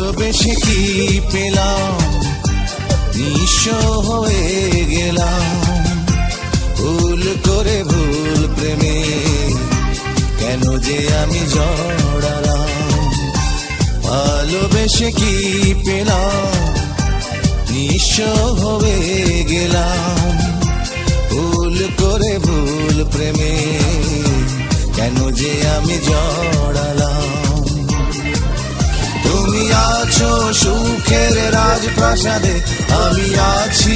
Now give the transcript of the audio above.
ভালোবেসে কি পেলাম? নিঃস হয়ে গেলাম। ভুল করে ভুল প্রেমে কেন যে আমি জড়ালাম? ভালোবেসে কি পেলাম? নিঃস হয়ে গেলাম। ভুল করে ভুল প্রেমে কেন যে আমি জড়া আছো সুখের রাজপ্রাসাদে আমি আছি